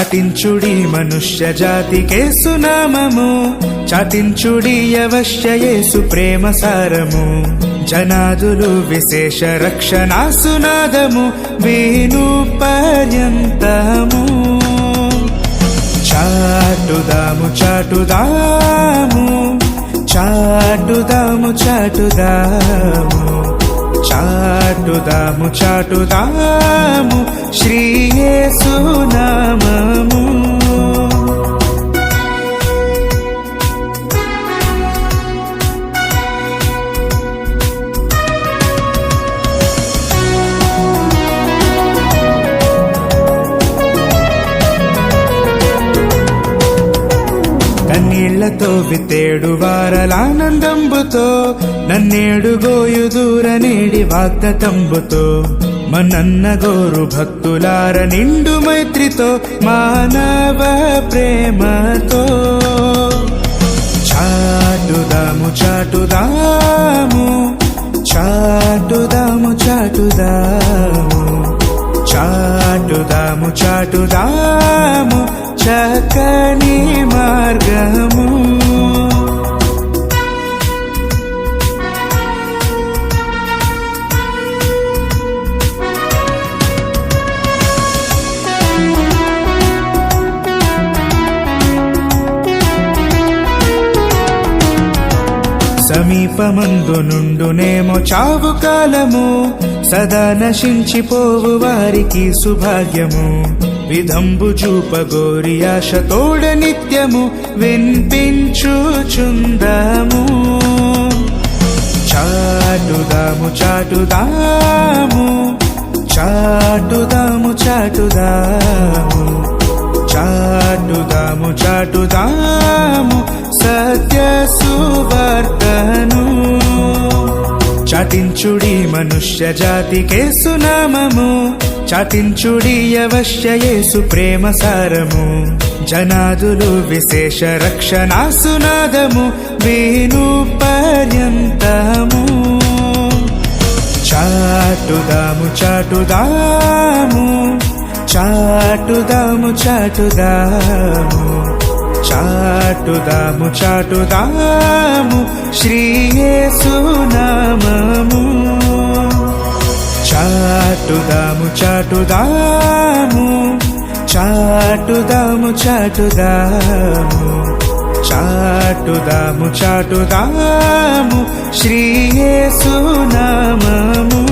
చాటించుడి మనుష్య జాతికే సునామము చాటించుడి అవశ్యయేసు ప్రేమ సారము. జనాదులు విశేష రక్షణ సునాదము వేణు పర్యంతము. చాటుదాము చాటుదాము చాటుదాము చాటుదాము. చాటుదాము చాటుదాము. శ్రీయేసు నామము. కన్నీళ్ళతో విత్తేడు వారలానందంబుతో నన్నేడు గోయు దూర నేడి వాగ్దతంబుతో మనన్న గోరు భక్తులార నిండు మైత్రితో మానవ ప్రేమతో. చాటుదాము చాటుదాము చాటుదాము చాటుదాము. చాటుదాము చాటుదాము చక్కని మార్గము. సమీపమందు నుండునేమో చావు కాలము సదా నశించిపోవు వారికి సుభాగ్యము. విధంబు చూపగోరి ఆశ తోడ నిత్యము వినిపించుచుందాము. చాటుదాము చాటుదాము చాటుదాము చాటుదాము. చాటుదాము చాటుదాము సత్య సువర్తను చాటించుడి మనుష్య జాతి కేసునామము చాటించుడి అవశ్యయేసు ప్రేమ సారము. జనాదులు విశేష రక్షణాసునాదము. వేణు పర్యంతము. చాటుదాము చాటుదాము. చాటుదాము చాటుదాము. చాటుదాము చాటుదాము. శ్రీయేసు చాటుదాము చాటుదాము చాటుదాము చాటుదాము చాటుదాము శ్రీయేసు నామము.